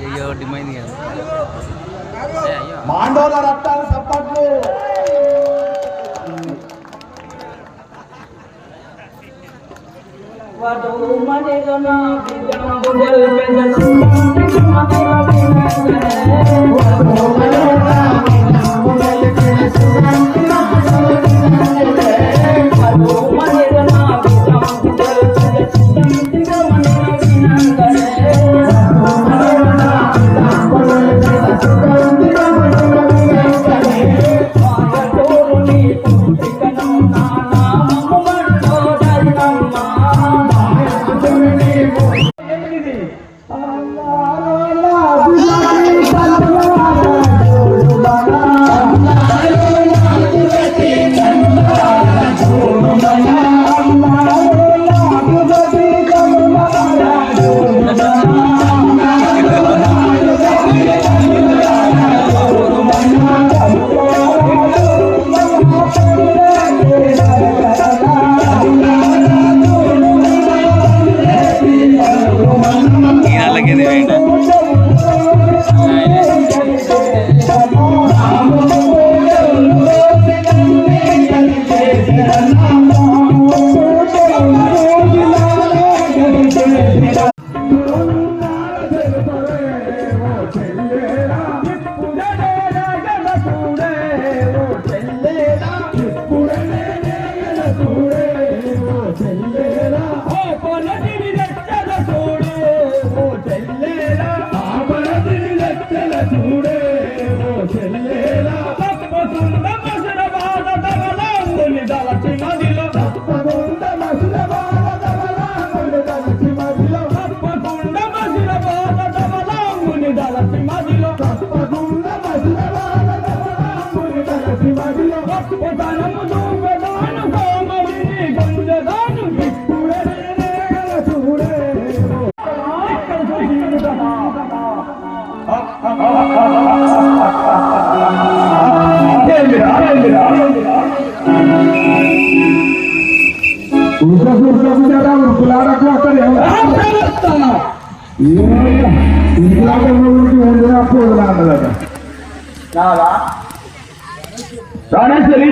అయ్యో డిమైంది కదా. మాండోల రక్తాలు సప్పట్లు ఈయనకి segura.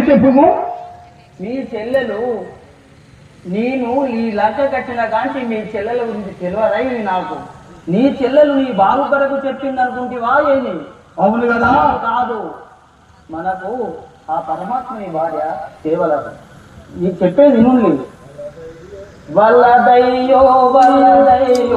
చెప్పుము మీ చెల్లెలు నేను ఈ లంక కట్టిన కాంటి మీ చెల్లెల గురించి తెలియదా ఇది నాకు? నీ చెల్లెలు నీ బాబు కొరకు చెప్పింది అనుకుంటేవా ఏమి? అవును కదా. కాదు. మనకు ఆ పరమాత్మ నీ భార్య సేవలకు నీ చెప్పేది వినుండి. வல்லதையோ வல்லதையோ.